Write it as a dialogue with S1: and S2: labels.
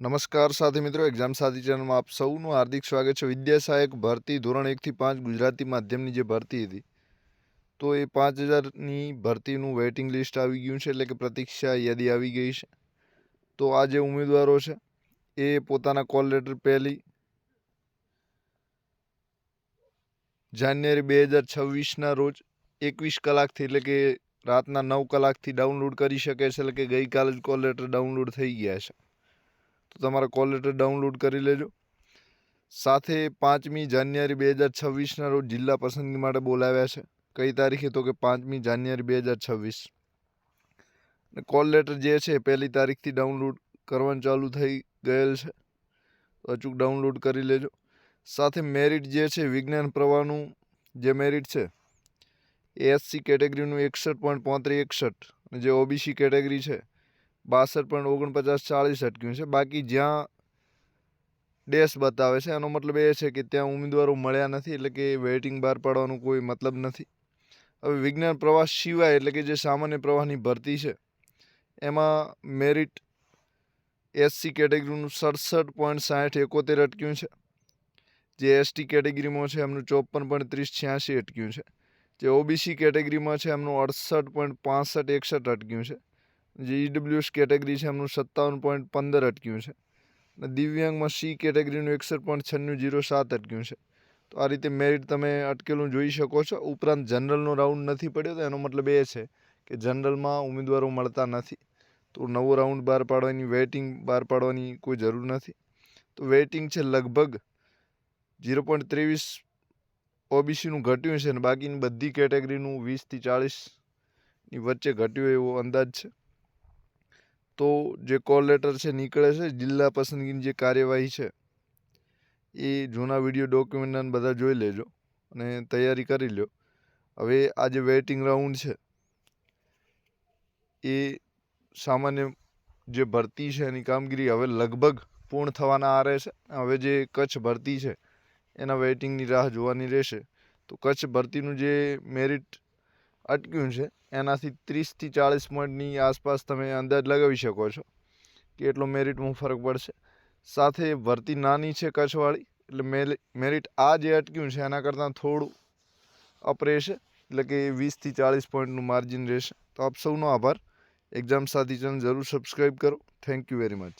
S1: નમસ્કાર સાથી મિત્રો એક્ઝામ સાથી ચેનલમાં આપ સૌનું હાર્દિક સ્વાગત છે. વિદ્યા સહાયક ભરતી ધોરણ એકથી પાંચ ગુજરાતી માધ્યમની જે ભરતી હતી, તો એ પાંચ હજારની ભરતીનું વેઇટિંગ લિસ્ટ આવી ગયું છે, એટલે કે પ્રતીક્ષા યાદી આવી ગઈ છે. તો આ જે ઉમેદવારો છે, એ પોતાના કોલ લેટર પહેલી જાન્યુઆરી બે હજાર છવ્વીસના રોજ એકવીસ કલાકથી, એટલે કે રાતના નવ કલાકથી ડાઉનલોડ કરી શકે છે, એટલે કે ગઈકાલે જ કોલ લેટર ડાઉનલોડ થઈ ગયા છે. તો તમારા કોલ લેટર ડાઉનલોડ કરી લેજો. સાથે પાંચમી જાન્યુઆરી બે હજાર છવ્વીસના રોજ જિલ્લા પસંદગી માટે બોલાવ્યા છે. કઈ તારીખે? તો કે પાંચમી જાન્યુઆરી બે હજાર છવ્વીસ. અને કોલ લેટર જે છે, પહેલી તારીખથી ડાઉનલોડ કરવાનું ચાલુ થઈ ગયેલ છે. અચૂક ડાઉનલોડ કરી લેજો. સાથે મેરિટ જે છે, વિજ્ઞાન પ્રવાહનું જે મેરિટ છે, એ એસસી કેટેગરીનું એકસઠ પોઈન્ટ પોત્રીસ એકસઠ. અને જે ઓબીસી કેટેગરી છે બાસઠ પોઈન્ટ ઓગણપચાસ ચાળીસ અટક્યું છે. બાકી જ્યાં ડેશ બતાવે છે, એનો મતલબ એ છે કે ત્યાં ઉમેદવારો મળ્યા નથી, એટલે કે વેઇટિંગ બહાર પાડવાનો કોઈ મતલબ નથી. હવે વિજ્ઞાન પ્રવાહ સિવાય, એટલે કે જે સામાન્ય પ્રવાહની ભરતી છે, એમાં મેરિટ એસસી કેટેગરીનું સડસઠ પોઈન્ટ સાઠ એકોતેર અટક્યું છે. જે એસટી કેટેગરીમાં છે, એમનું ચોપન પોઈન્ટ ત્રીસ છ્યાસી અટક્યું છે. જે ઓબીસી કેટેગરીમાં છે, એમનું અડસઠ પોઈન્ટ પાસઠ એકસઠ અટક્યું છે. જે ઈડબ્લ્યુએસ કેટેગરી છે, એમનું સત્તાવન પોઈન્ટ પંદર અટક્યું છે. અને દિવ્યાંગમાં સી કેટેગરીનું એકસઠ પોઈન્ટ છન્નું જીરો સાત અટક્યું છે. તો આ રીતે મેરિટ તમે અટકેલું જોઈ શકો છો. ઉપરાંત જનરલનો રાઉન્ડ નથી પડ્યો, તો એનો મતલબ એ છે કે જનરલમાં ઉમેદવારો મળતા નથી. તો નવો રાઉન્ડ બહાર પાડવાની વેઇટિંગ બહાર પાડવાની કોઈ જરૂર નથી. તો વેઇટિંગ છે લગભગ ઝીરો પોઈન્ટ ત્રેવીસ ઓબીસીનું ઘટ્યું છે અને બાકીની બધી કેટેગરીનું વીસથી ચાળીસની વચ્ચે ઘટ્યું એવો અંદાજ છે. તો જે કોલ લેટર છે, નીકળે છે, જિલ્લા પસંદગીની જે કાર્યવાહી છે, એ જૂના વીડિયો ડોક્યુમેન્ટના બધા જોઈ લેજો અને તૈયારી કરી લો હવે આ જે વેઇટિંગ રાઉન્ડ છે, એ સામાન્ય જે ભરતી છે એની કામગીરી હવે લગભગ પૂર્ણ થવાના આરે છે. હવે જે કચ્છ ભરતી છે, એના વેઇટિંગની રાહ જોવાની રહેશે. તો કચ્છ ભરતીનું જે મેરિટ અટક્યું છે. એનાથી ત્રીસથી ચાળીસ પોઈન્ટની આસપાસ તમે અંદાજ લગાવી શકો છો કે એટલો મેરિટમાં ફરક પડશે. સાથે ભરતી નાની છે કચ્છવાળી, એટલે મેરિટ આ જે અટક્યું છે, એના કરતાં થોડું અપ રહેશે, એટલે કે વીસથી ચાળીસ પોઈન્ટનું માર્જિન રહેશે. તો આપ સૌનો આભાર. એક્ઝામ સાથી ચેનલ જરૂર સબસ્ક્રાઈબ કરો. Thank you very much.